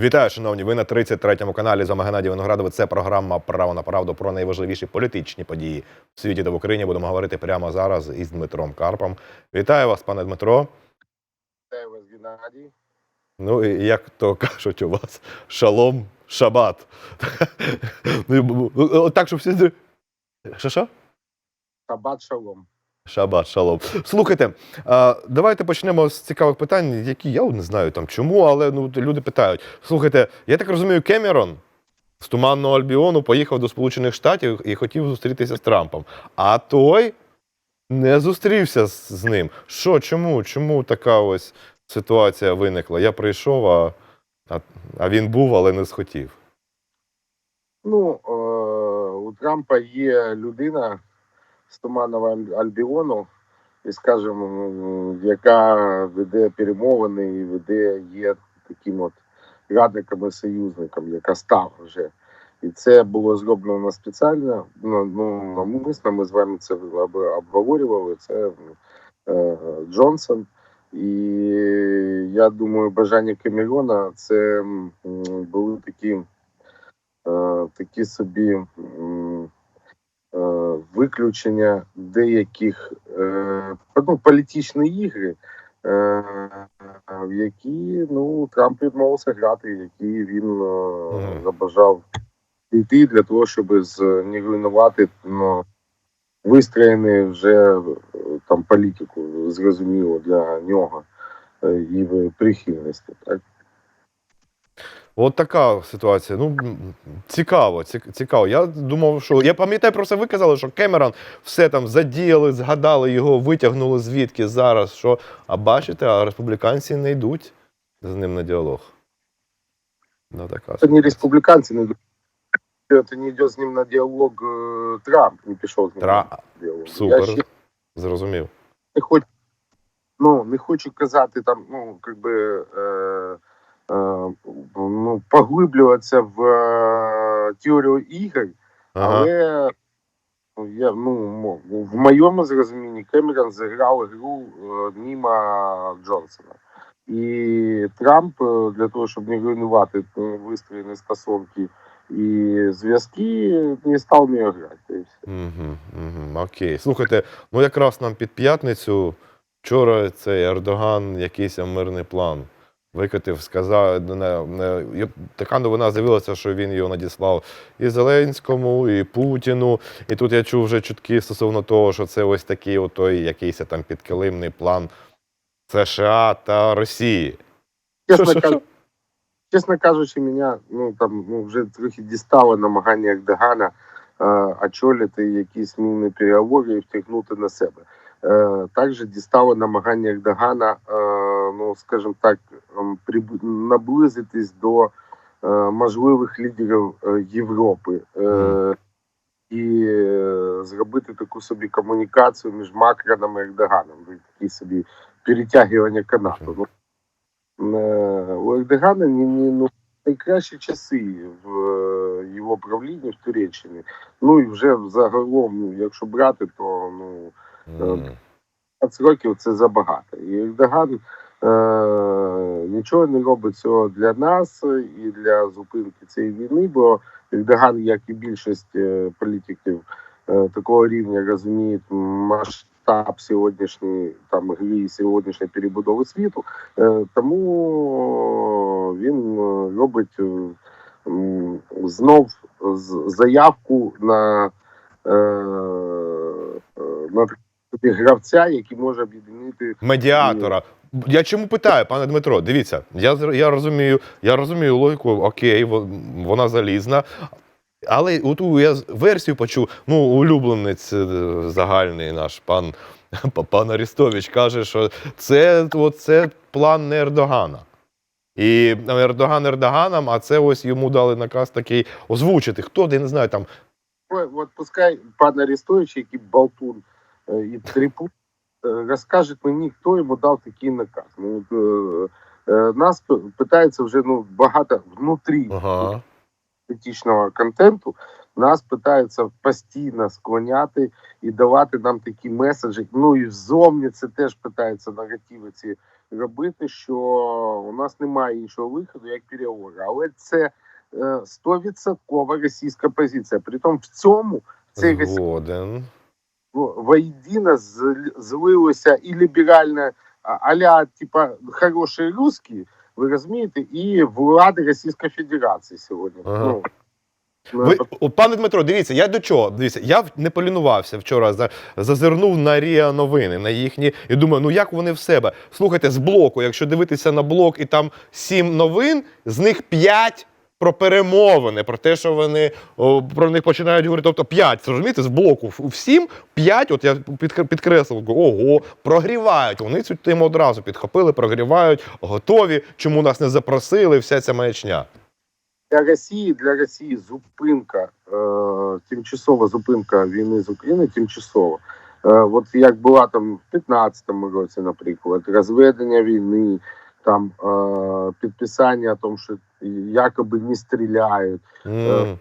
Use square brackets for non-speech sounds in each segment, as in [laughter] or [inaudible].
Вітаю, шановні. Ви на 33-му каналі. З вами Геннадій Виноградович. Це програма Право на правду про найважливіші політичні події в світі та в Україні. Будемо говорити прямо зараз із Дмитром Карпом. Вітаю вас, пане Дмитро. Вітаю вас, Геннадій. Ну і як то кажуть у вас, шалом, шабат. [laughs] Ну, Так, щоб всі. зр- Що що? Шабат шалом. Шабат, шалом. Слухайте, давайте почнемо з цікавих питань, які я не знаю там чому, але ну люди питають. Слухайте, я так розумію, Кемерон з туманного Альбіону поїхав до Сполучених Штатів і хотів зустрітися з Трампом. А той не зустрівся з, ним. Що, чому? Чому така ось ситуація виникла? Я прийшов, а, а, а він був, але не схотів. Ну, е, у Трампа є людина з Туманного Аль- Альбіону, і, скажімо, яка веде перемовини і веде, є таким от радником і союзником, яка стала вже. І це було зроблено спеціально. Ну, ну навмисно ми з вами це обговорювали. Це е, Джонсон. І я думаю, бажання Камерона це були такі, е, такі собі е, виключення деяких е, ну, політичні ігри, е, в які ну, Трамп відмовився грати, які він е, забажав йти для того, щоб з- не ну, вистроєний вже е, там політику, зрозуміло для нього е, і прихильності. Так? От така ситуація. Ну цікаво, цікаво. Я думав, що я пам'ятаю про це. Ви казали, що Кемерон все там задіяли, згадали його, витягнули звідки зараз. Що а бачите, а республіканці не йдуть з ним на діалог. Ну, така Це не республіканці, не йдуть. це не йде з ним на діалог е, Трамп, не пішов з ним Тра... на діалог. Супер. Я ще Зрозумів. не хочу, ну, не хочу казати там, ну, как би, е, е, ну, поглиблюватися в е, теорію ігор, Ага. Але ну, я, ну, в моєму зрозумінні Кемерон зіграв гру е, мимо Джонсона. І Трамп е, для того, щоб не руйнувати е, вистроєні стосунки і зв'язки, не став нього грати. Угу, угу, окей. Слухайте, ну якраз нам під п'ятницю вчора цей Ердоган якийсь мирний план викотив, сказав, не, не, є- така новина з'явилася, що він його надіслав і Зеленському, і Путіну. І тут я чув вже чутки стосовно того, що це ось такий отой якийсь там підкилимний план США та Росії. Чесно, кажу, чесно кажучи, мене ну, там, ну, вже трохи дістало намагання Ердогана е, очолити якісь мінні переговори і втягнути на себе. Е, також дістало намагання Ердогана, е, ну, скажімо так, ем, наблизитись до е, можливих лідерів е, Європи. Е, І е, зробити таку собі комунікацію між Макроном і Ердоганом, такий собі перетягування канату. Ну, Е, у Ердогана ні, ні, ну, найкращі часи в е, його правлінні в Туреччині. Ну і вже загалом, ну, якщо брати, то ну, М, 20 років це забагато. І Ердоган нічого не робить цього для нас і для зупинки цієї війни, бо Ердоган, як і більшість е, політиків е, такого рівня, розуміє масштаб сьогоднішньої там гри сьогоднішньої перебудови світу. Е, тому він е, робить е, знов з- заявку на, е, е, на гравця, який може об'єднати медіатора. Я чому питаю, пане Дмитро? Дивіться, я я розумію, я розумію логіку, окей, вона залізна. Але от я версію почув, ну, улюбленець е, загальний наш пан, [laughs] пан Арістович каже, що це, от, це план не Ердогана. І Ердоган Ердоганом, а це ось йому дали наказ такий озвучити. Хто, я не знаю, там Ой, от пускай пан Арестович, який болтун е, і трипун, е, розкаже мені, хто йому дав такий наказ. Ну, е, е, нас питається вже ну, багато внутрі ага. політичного контенту. Нас питаються постійно склоняти і давати нам такі меседжі. Ну і зовні це теж питаються наративи ці робити, що у нас немає іншого виходу, як переговори. Але це е, стовідсоткова російська позиція. Притом в цьому цей російський Зл- злилося і ліберальне аля, типа хороші русські, ви розумієте, і влади Російської Федерації сьогодні. Ага. Ну, Ви, о, пане Дмитро, дивіться, я до чого? Дивіться, я не полінувався вчора, за- зазирнув на Ріа новини, на їхні, і думаю, ну як вони в себе? Слухайте, з блоку, якщо дивитися на блок і там сім новин, з них п'ять про перемовини, про те, що вони про них починають говорити. Тобто п'ять, розумієте, з блоку всім п'ять, от я під, підкреслив, ого, прогрівають. Вони цю тему одразу підхопили, прогрівають, готові. Чому нас не запросили? Вся ця маячня. для Росії, для Росії зупинка, е, тимчасова зупинка війни з України, тимчасова. Е, от як була там в 15-му році, наприклад, розведення війни, там е, підписання о том, що якоби не стріляють, М.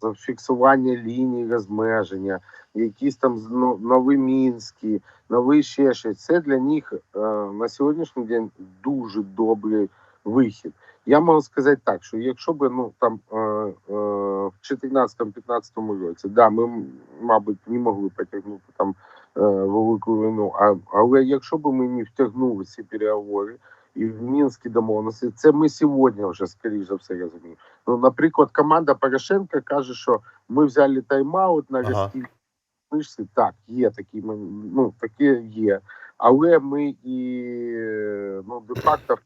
зафіксування ліній розмеження, якісь там нові мінські, нові ще щось. Це для них е, на сьогоднішній день дуже добрий вихід. Я можу сказати так, що якщо б ну там е, в 14-15 році, да, ми, мабуть, не могли потягнути там велику війну, а, але якщо б ми не втягнули ці переговори і в Мінські домовленості, це ми сьогодні вже скоріш за все розуміємо. Ну, наприклад, команда Порошенка каже, що ми взяли тайм-аут на Ага. Так, є такі ну, таке є. Але ми і ну, де-факто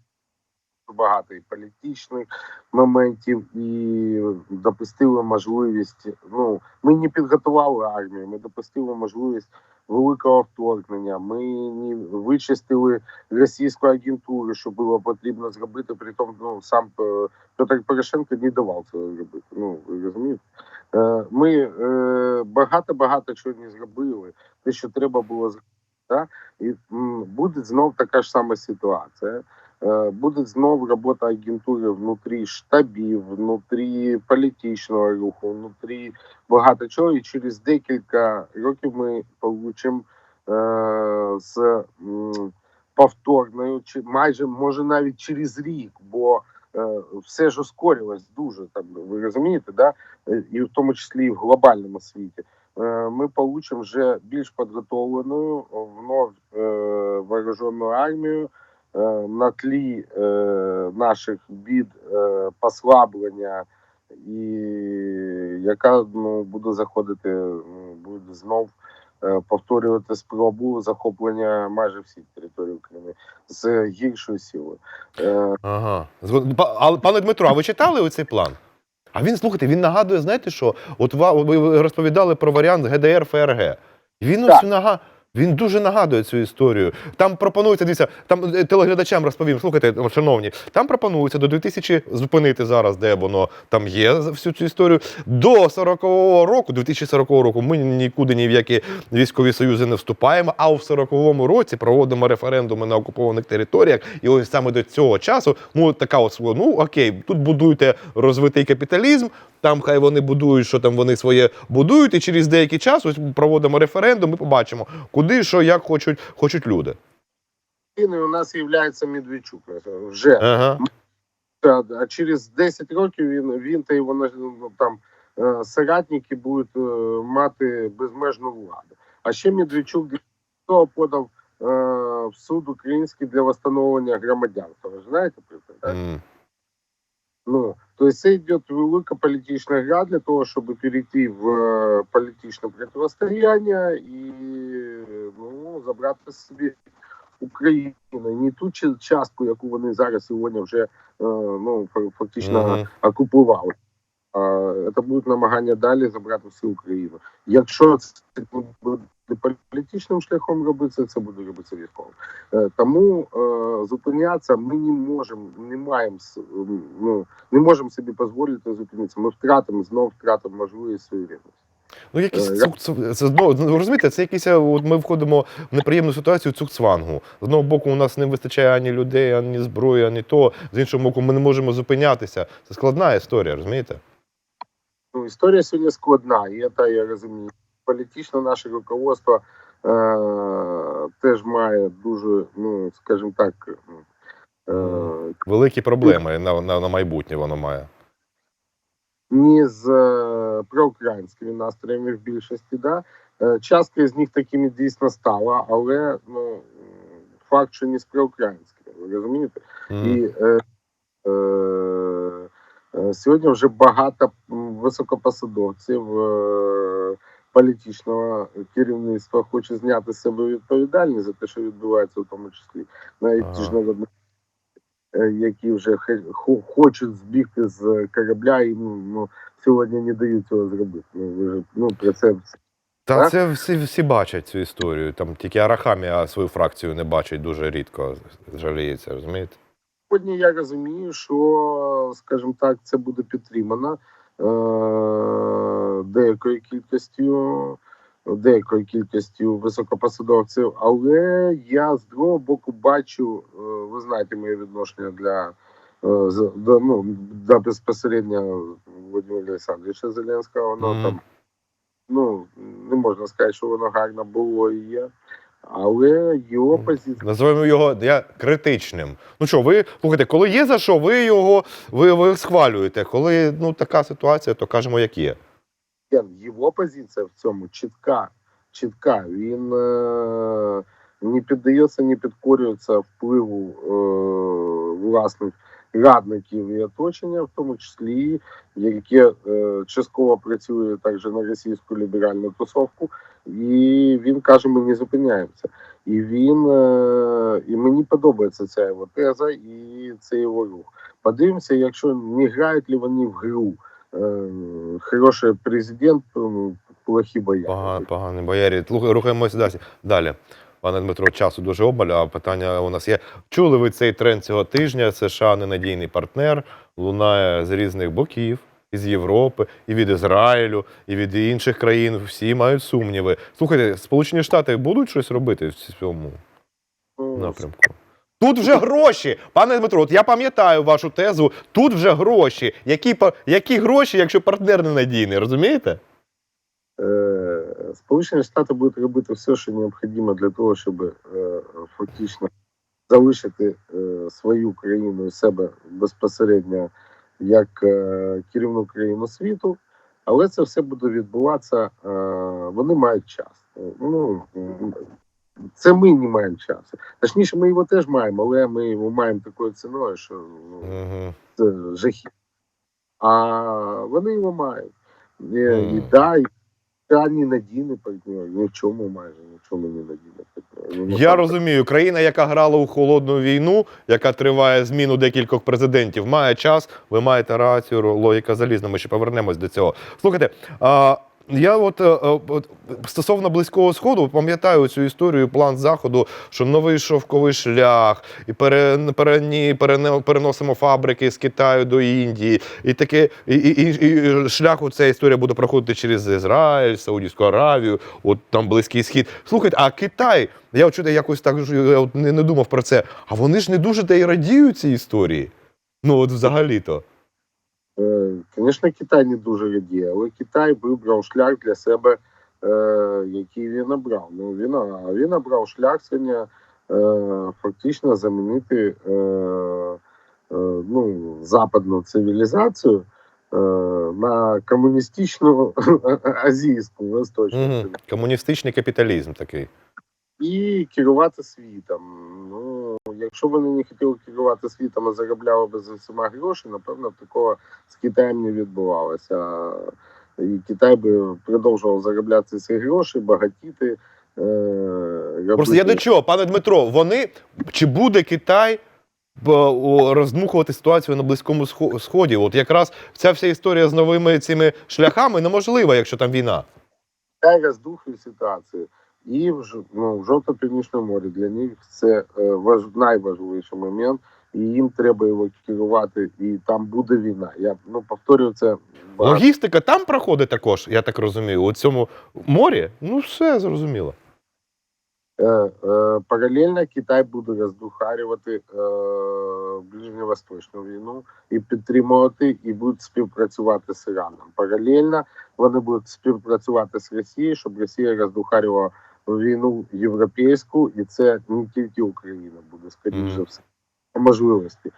багато і політичних моментів, і допустили можливість. Ну, ми не підготували армію, ми допустили можливість великого вторгнення. Ми вичистили російську агентуру, що було потрібно зробити. При тому, ну сам е, Петр Порошенко не давав цього робити. Ну розумієте? Е, Ми е, багато багато чого не зробили. Те, що треба було зробити. Да? І буде знов така ж сама ситуація. Е, Буде знов робота агентури внутрі штабів, внутрі політичного руху, внутрі багато чого. І через декілька років ми получимо е, з повторною, чи майже може навіть через рік, бо е, все ж ускорилось дуже там. Ви розумієте, да? Е, і в тому числі і в глобальному світі. Ми получимо вже більш підготовлену вновь вооружену армію на тлі е, наших бід е, послаблення, і яка ну, буде заходити, буде знов е, повторювати спробу захоплення майже всіх територій України з гіршою силою. Е, Ага. Але пане Дмитро, а ви читали оцей план? А він, слухайте, він нагадує, знаєте що? От ви розповідали про варіант ГДР ФРГ. Він ось нага. Він дуже нагадує цю історію. Там пропонується, дивіться, там е, телеглядачам розповім, слухайте, шановні, там пропонується до 2000 зупинити зараз, де воно там є всю цю історію. До 40-го року, 2040 року, ми нікуди ні в які військові союзи не вступаємо. А у 40-му році проводимо референдуми на окупованих територіях. І ось саме до цього часу, ну така от ну окей, тут будуйте розвитий капіталізм. Там хай вони будують, що там вони своє будують, і через деякий час ось проводимо референдум. Ми побачимо, куди, що, як хочуть, хочуть люди. у нас є Медведчук вже. Ага. А через 10 років він, він та його ну, там е, соратники будуть е, мати безмежну владу. А ще Медведчук подав е, в суд український для встановлення громадянства. Ви знаєте про це? Так? М. Ну, то це йде велика політична гра для того, щоб перейти в е, політичне протистояння і ну, забрати собі Україну. Не ту частку, яку вони зараз сьогодні вже е, ну, фактично фактично Мгм. окупували. Це будуть намагання далі забрати всю Україну. Якщо це буде політичним шляхом робитися, це буде робитися військовим. Е, Тому е, зупинятися ми не можемо, не маємо ну не можемо собі дозволити зупинитися. Ми втратимо знов втратимо можливість рівність. Ну, якісь Е, цук, це знову ну, розумієте, це якісь, от ми входимо в неприємну ситуацію цукцвангу. З одного боку, у нас не вистачає ані людей, ані зброї, ані то. З іншого боку, ми не можемо зупинятися. Це складна історія, розумієте? Ну, історія сьогодні складна, і це я розумію. Політично наше руководство е, теж має дуже, ну скажімо так, е, Великі проблеми на, на, на майбутнє воно має. не з е, проукраїнськими настроями в більшості. Да? Е, Частка з них такими дійсно стала, але ну, факт, що не з проукраїнськими, ви розумієте? М. І е, е, е, сьогодні вже багато високопосадовців е, політичного керівництва хоче зняти з себе відповідальність за те, що відбувається в тому числі. Навіть ті ж Ага. народні, е, які вже хочуть збігти з корабля і ну, ну, сьогодні не дають цього зробити. Ну, ви ж, ну, про це Та Так? це всі, всі бачать цю історію. Там тільки Арахамія свою фракцію не бачить дуже рідко, жаліється, розумієте? Сьогодні я розумію, що, скажімо так, це буде підтримано е- деякою кількістю, деякою кількістю високопосадовців, але я з другого боку бачу, е, ви знаєте, моє відношення для е, до, ну, до безпосередньо Володимира Олександровича Зеленського. Воно Мгм. там ну не можна сказати, що воно гарно було і є. Але його позиція Називаємо його я критичним. Ну що, ви слухайте, коли є за що, ви його ви, ви схвалюєте. Коли ну така ситуація, то кажемо, як є. Його позиція в цьому чітка. чітка. Він е, не піддається, не підкорюється впливу е, власних радників і оточення, в тому числі, яке е, частково працює також на російську ліберальну тусовку. І він каже: ми не зупиняємося. І він е, і мені подобається ця його теза і цей його рух. Подивимося, якщо не грають ли вони в гру. Е, хороший президент, ну, плохі бояри. Погано, поганий боярі. Рухаємося далі. Далі. Пане Дмитро, часу дуже обмаль, а питання у нас є. Чули ви цей тренд цього тижня? США ненадійний партнер, лунає з різних боків, із Європи, і від Ізраїлю, і від інших країн. Всі мають сумніви. Слухайте, Сполучені Штати будуть щось робити в цьому напрямку? Тут вже гроші, пане Дмитро. От я пам'ятаю вашу тезу. Тут вже гроші. Які, які гроші, якщо партнер ненадійний, розумієте? е, Сполучені Штати будуть робити все, що необхідно для того, щоб е, фактично залишити е, свою країну і себе безпосередньо як е, керівну країну світу. Але це все буде відбуватися. е, Вони мають час. Ну це ми не маємо часу. Точніше, ми його теж маємо, але ми його маємо такою ціною, що ну, це жахіт. А вони його мають. І, Мгм. і да, і крайні надійний партнер. Ні в чому майже, ні в чому не надійний партнер. Ну, Я розумію, країна, яка грала у холодну війну, яка триває зміну декількох президентів, має час. Ви маєте рацію, логіка залізна. Ми ще повернемось до цього. Слухайте, а, я от, е, е, от стосовно близького сходу пам'ятаю цю історію, план заходу, що новий шовковий шлях, і пере, перені- перене- переносимо фабрики з Китаю до Індії, і таке і, і, і, шлях у ця історія буде проходити через Ізраїль, Саудівську Аравію, от там Близький Схід. Слухайте, а Китай, я чуєте, якось так я от не, не думав про це. А вони ж не дуже та й радіють цій історії. Ну, от взагалі-то. Е, Звісно, Китай не дуже радіє, але Китай вибрав шлях для себе, е, який він обрав. Ну, він, він обрав шлях сьогодні е, фактично замінити е, е, ну, западну цивілізацію е, на комуністичну [laughs] азійську, восточну. Угу. Комуністичний капіталізм такий. і керувати світом. Ну, якщо вони не хотіли керувати світом, а заробляли би за всіма гроші, напевно, такого з Китаєм не відбувалося. І Китай би продовжував заробляти ці гроші, багатіти. Е. Просто я до чого, пане Дмитро, вони чи буде Китай роздмухувати ситуацію на Близькому Сході? От якраз ця вся історія з новими цими шляхами неможлива, якщо там війна. Китай роздухує ситуацію. І в, ну, в Жовто-Північному морі для них це е, важ, найважливіший момент, і їм треба його керувати, і там буде війна. Я ну, повторюю це багато Логістика там проходить також, я так розумію. У цьому морі? Ну, все зрозуміло. Е, е, Паралельно Китай буде роздухарювати е, ближньовосточну війну і підтримувати, і будуть співпрацювати з Іраном. Паралельно вони будуть співпрацювати з Росією, щоб Росія роздухарювала війну європейську, і це не тільки Україна буде, скоріш Мгм. за все, можливості.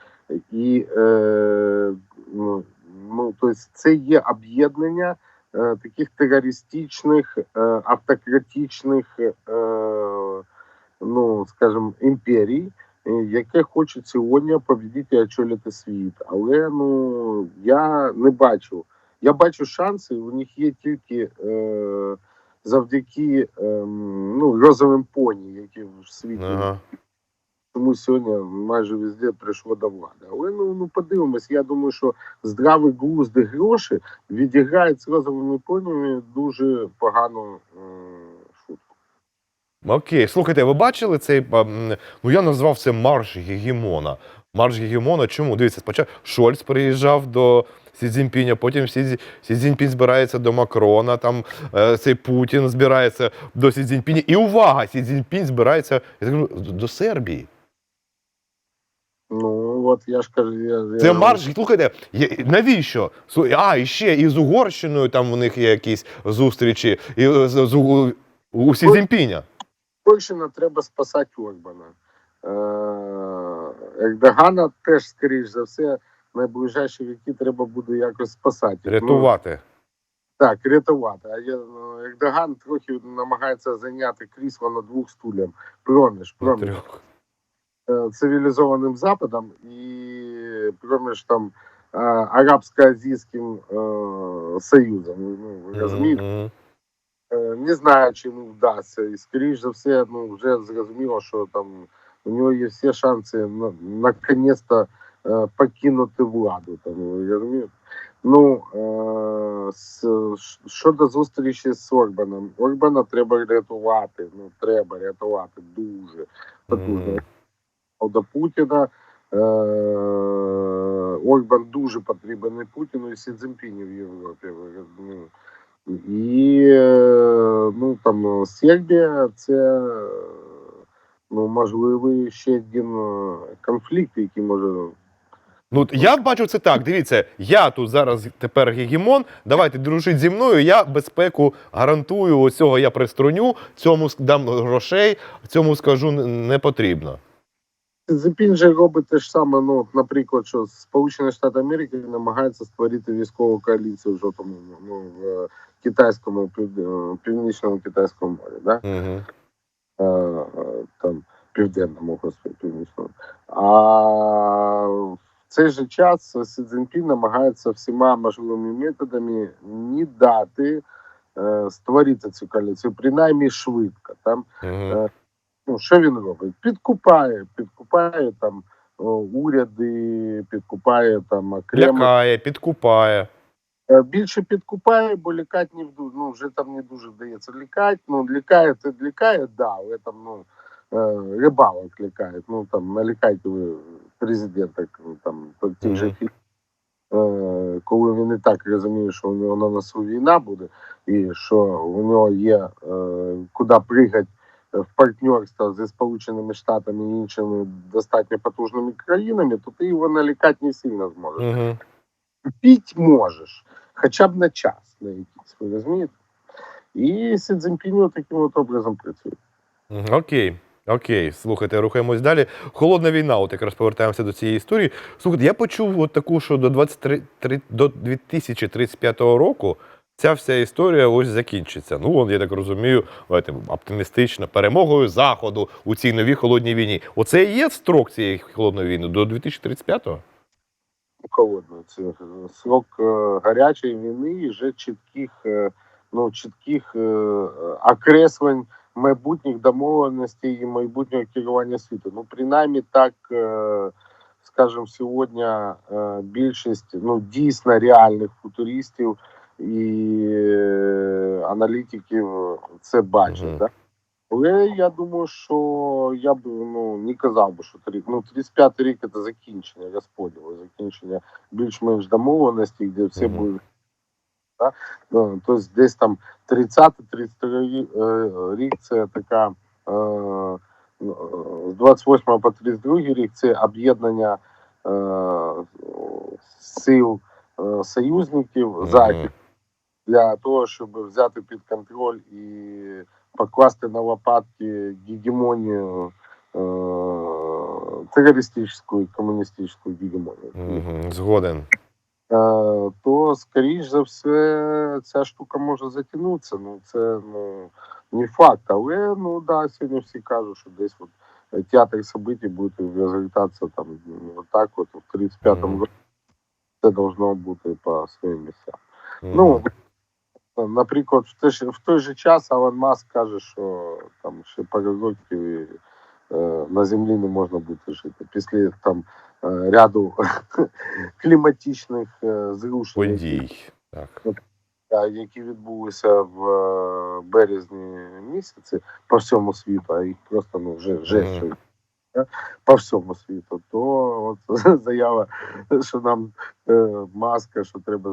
І е, ну, ну, тобто це є об'єднання е, таких терористичних, е, автократичних, е, ну, скажімо, імперій, яке хочуть сьогодні побідіти і очолити світ. Але ну я не бачу. Я бачу шанси, у них є тільки е, завдяки ем, ну, розовим поні, які в світі Ага. тому сьогодні майже везде прийшло до влади. Але ну, ну подивимось, я думаю, що здравий глузд і гроші відіграють з розовими понями дуже погану м, шутку. Окей, слухайте, ви бачили цей. Ну я назвав це марш Гегемона. Марш Гегемона. Чому? Дивіться, спочатку Шольц приїжджав до Сі Цзіньпіня, потім Сі, Сі Цзіньпінь збирається до Макрона, там е, цей Путін збирається до Сі Цзіньпіня. І увага! Сі Цзіньпінь збирається я так кажу, до Сербії. Ну от я ж кажу, я, Це марш, слухайте, навіщо? А, і ще і з Угорщиною там у них є якісь зустрічі, і е, з, у, у Сі Цзіньпіня. Польщина треба спасати Орбана. Ердогана теж, скоріш за все, найближчі віки треба буде якось спасати. Ну, Рятувати. Так, рятувати. А я, ну, Ердоган трохи намагається зайняти крісло на двох стульях. Проміж, проміж. е, цивілізованим Западом і проміж там е, арабсько-азійським е, союзом. Ну, розумієте? Мгм. Е, Не знаю, чи йому вдасться. І скоріш за все, ну вже зрозуміло, що там у нього є всі шанси на наконець-то покинути владу. Там ви розумієте? Ну е, щодо зустрічі з Орбаном, Орбана треба рятувати. Ну треба рятувати дуже потужно. Мгм. до Путіна. Е, Орбан дуже потрібен і Путіну і Сі Цзіньпіню в Європі. Ну, І е, ну, там, Сербія це ну, можливий ще один е, конфлікт, який може. Ну, я бачу це так. Дивіться, я тут зараз тепер гегемон. Давайте дружіть зі мною. Я безпеку гарантую. Оцього я приструню, цьому дам грошей, цьому скажу не потрібно. Цзіньпін же робить те ж саме, ну, наприклад, що Сполучені Штати Америки намагаються створити військову коаліцію в жовтому, ну, в китайському, північному китайському морі. Да? Угу. е, там південному господи, північному. А в цей же час Сі Цзіньпін намагається всіма можливими методами не дати е, створити цю коаліцію, принаймні швидко. Там Угу. ну що він робить? Підкупає, підкупає там о, уряди, підкупає там окремо. Лякає, підкупає. Е, Більше підкупає, бо лікати не вду. Ну вже там не дуже вдається лікати. Ну лікає, це лікає, да, але там ну е, рибалок лікають. Ну там налікайте ви президента ну, там тих же. Е, коли він і так розуміє, що у нього на носу війна буде, і що у нього є е, куди пригати в партнерство зі Сполученими Штатами і іншими достатньо потужними країнами, то ти його налікати не сильно зможеш Угу. купить можеш, хоча б на час на якийсь, ви розумієте? І Сі таким от образом працює. Окей. Окей, слухайте, рухаємось далі. Холодна війна, от якраз повертаємося до цієї історії. Слухайте, я почув от таку, що до 23, три- до 2035 року ця вся історія ось закінчиться. Ну, я так розумію, оптимістично, перемогою Заходу у цій новій холодній війні. Оце і є строк цієї холодної війни до 2035-го? Холодно. Це срок е, гарячої війни і вже чітких, е, ну, чітких е, окреслень майбутніх домовленостей і майбутнього керування світу. Ну, принаймні так, е, скажімо, сьогодні е, більшість ну, дійсно реальних футуристів і е, аналітиків це бачать. Мгм. Да? Але я думаю, що я б ну не казав би, що рік. Ну, 35 рік це закінчення розподілу, закінчення більш-менш домовленості, де всі Мгм. будуть. Да? Ну, тобто десь там 30-33 е, рік це така е, ну, е, з 28 по 32 рік це об'єднання сил союзників захід для того, щоб взяти під контроль і покласти на лопатки гегемонію терористичну і комуністичну гегемонію. Згоден. Е, то, скоріш за все, ця штука може затягнутися. Ну, це ну, не факт. Але ну, да, сьогодні всі кажуть, що десь от, е, театр событий буде розгортатися там вот так от в 35-му Мгм. році. Це должно бути по своїм місцям. Мгм. Ну, наприклад, в той, в той же час Алан Маск каже, що там ще пару років на землі не можна буде жити. Після там е, ряду [laughs] кліматичних е, зрушень, Подій. Так. які відбулися в е, березні місяці по всьому світу, а їх просто ну, вже, вже що да, по всьому світу, то от [laughs] заява, що нам е, маска, що треба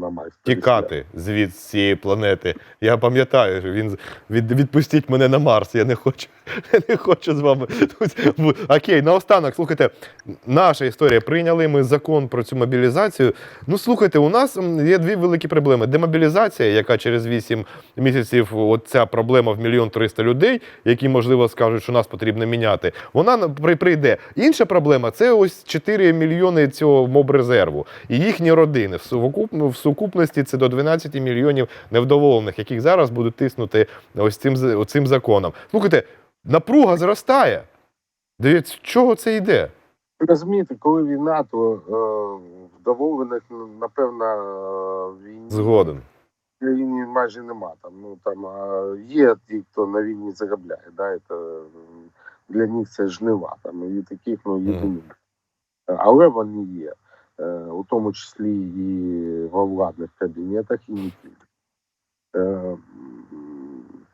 на Марс. Тікати звід з цієї планети. Я пам'ятаю, що він від, відпустіть мене на Марс. Я не хочу, [laughs] не хочу з вами. Окей, наостанок, слухайте, наша історія. Прийняли ми закон про цю мобілізацію. Ну, слухайте, у нас є дві великі проблеми: демобілізація, яка через 8 місяців, от ця проблема в мільйон триста людей, які, можливо, скажуть, що нас потрібно міняти. Вона на- при- прийде. Інша проблема це ось 4 мільйони цього мобрезерву і їхні родини. В, сукуп- в сукупності це до 12 мільйонів невдоволених, яких зараз будуть тиснути ось цим, цим законом. Слухайте, напруга зростає. Дивіться, з чого це йде? Розумієте, коли війна, то е, вдоволених, ну, напевно, е, війні Згоден. в країні майже нема. Там, ну, там, є ті, хто на війні заробляє. Да, це, для них це жнива. Там, і таких ну, єдині. Але вони є, е, у тому числі і во владних кабінетах, і не тільки. Е,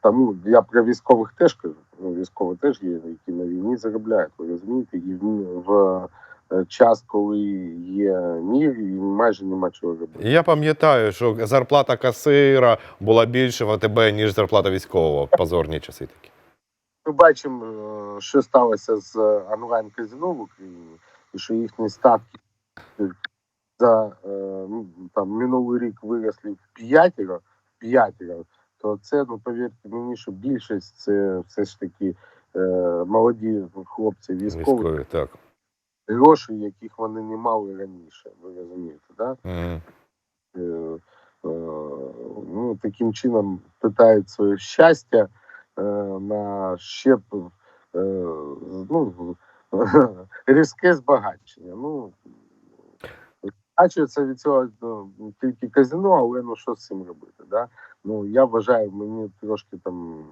Тому я про військових теж кажу. Ну, військові теж є, які на війні заробляють, ви розумієте, і в, е, час, коли є мір, і майже нема чого робити. Я пам'ятаю, що зарплата касира була більше в АТБ, ніж зарплата військового. Позорні часи такі. Ми бачимо, е, що сталося з онлайн-казино в Україні, і що їхні статки за е, ну, там, минулий рік виросли в п'ятеро, п'ятеро, то це, ну повірте мені, що більшість це все ж таки е, молоді хлопці військові, Військові, так. гроші, яких вони не мали раніше. Ви розумієте, да? Е, е, ну, таким чином питають своє щастя е, на ще е, ну, [laughs] різке збагачення. Ну, збагачується від цього ну, тільки казино, але ну що з цим робити? Да? Ну, я вважаю, мені трошки там,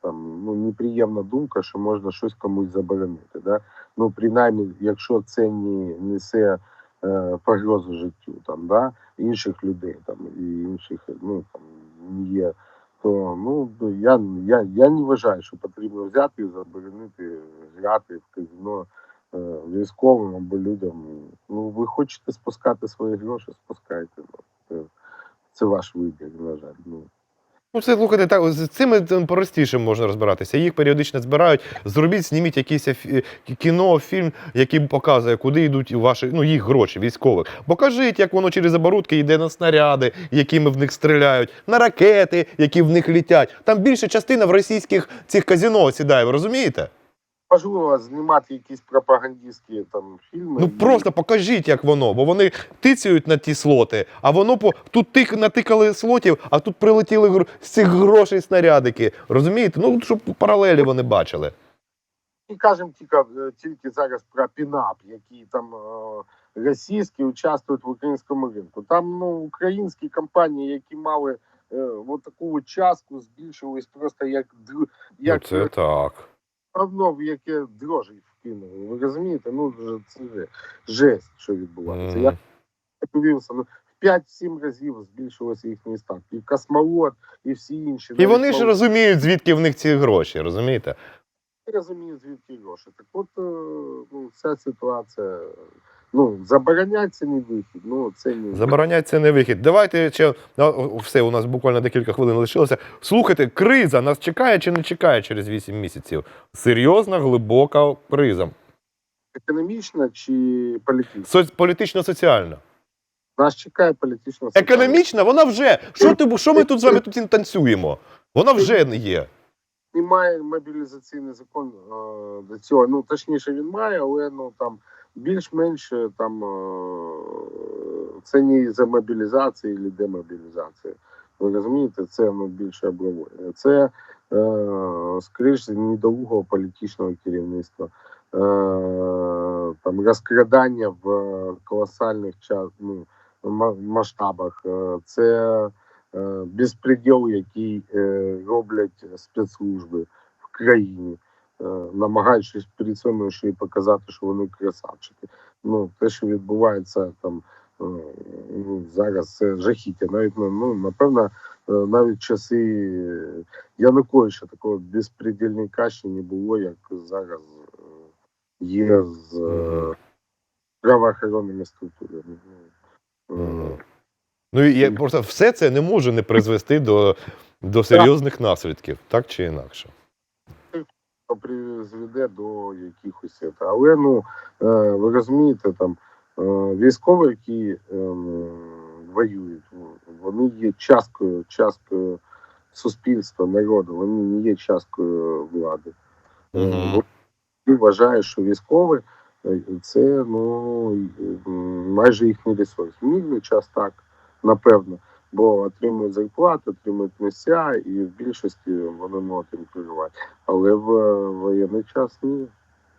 там ну, неприємна думка, що можна щось комусь заборонити. Да? Ну, принаймні, якщо це не несе е, погрозу життю, там, да? інших людей там і інших ну там не є. То ну я, я, я не вважаю, що потрібно взяти і заборонити грати в казино е, військовим або людям. Ну ви хочете спускати свої гроші, спускайте. Ну, це, це ваш вибір, на жаль. Ну. Ну, це слухайте, так з цими простіше можна розбиратися. Їх періодично збирають. Зробіть, зніміть якийсь фі- кіно, фільм, який показує, куди йдуть ваші ну їх гроші військових. Покажіть, як воно через оборудки йде на снаряди, якими в них стріляють, на ракети, які в них літять. Там більша частина в російських цих казіно сідає. Ви розумієте? Можливо, знімати якісь пропагандистські там фільми. Ну і- просто покажіть, як воно, бо вони тицяють на ті слоти, а воно по тут тик натикали слотів, а тут прилетіли гр- з цих грошей снарядики. Розумієте? Ну щоб паралелі вони бачили. І кажемо тільки, е, тільки зараз про пінап, які там е, російські участвують в українському ринку. Там ну, українські компанії, які мали е, от таку частку, збільшились просто як як ну, це так. Равно в яке дрожі вкинули. Ви розумієте? Ну це вже жесть, що відбувається. Мгм. Я дивився, ну в 5-7 разів збільшилося їхні стан І космолот, і всі інші. І вони ж розуміють, звідки в них ці гроші, розумієте? Я розумію, звідки гроші. Так от е, ну, вся ситуація. Ну, забороняться не вихід. Ну, це не Заборонять це не вихід. Давайте ще о, все, у нас буквально декілька хвилин лишилося. Слухайте, криза нас чекає чи не чекає через 8 місяців? Серйозна, глибока криза. економічна чи політична? Соц... Політично-соціальна. Нас чекає політична Економічна, вона вже. Що, ти, що ми тут з вами тут танцюємо? Вона вже не є. немає мобілізаційний закон е, до цього. Ну точніше, він має, але ну там більш-менш е, там це не за мобілізацію чи демобілізацію. Ви розумієте, це ну більше обговорення. Це е, скоріш недолугого політичного керівництва, е, там розкрадання в колосальних час, ну, масштабах. Е, Це е, безпреділ, який е, роблять спецслужби в країні, намагаючись при цьому ще й показати, що вони красавчики. Ну, те, що відбувається там е, ну, зараз, це жахіття. Навіть ну, ну, напевно, е, навіть часи Януковича такого безпредельника ще не було, як зараз е, є з е, правоохоронними структурами. Ну, е. Ну і просто все це не може не призвести до, до серйозних наслідків, так чи інакше. Призведе до якихось. Але ну е, ви розумієте, там е, військові, які ем, воюють, вони є часткою, часткою суспільства, народу, вони не є часткою влади. Мгм. Я вважаю, що військові е, це ну майже їхній ресурс. Мирний час так, напевно, бо отримують зарплату, отримують місця, і в більшості вони можуть їм проживати. Але в е, воєнний час ні.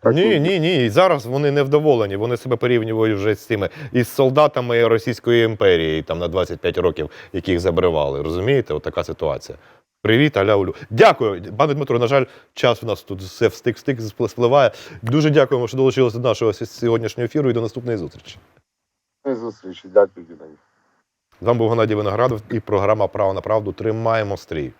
Так, Ні, ні, ні. І зараз вони не вдоволені. Вони себе порівнюють вже з цими із солдатами Російської імперії там на 25 років, яких забривали. Розумієте? От така ситуація. Привіт, аля Улю. Дякую, пане Дмитро. На жаль, час у нас тут все встик стик спливає. Дуже дякуємо, що долучилися до нашого сьогоднішнього ефіру і до наступної зустрічі. До зустрічі. Дякую, Геннадій. З вами був Геннадій Виноградов і програма Право на правду. Тримаємо стрій.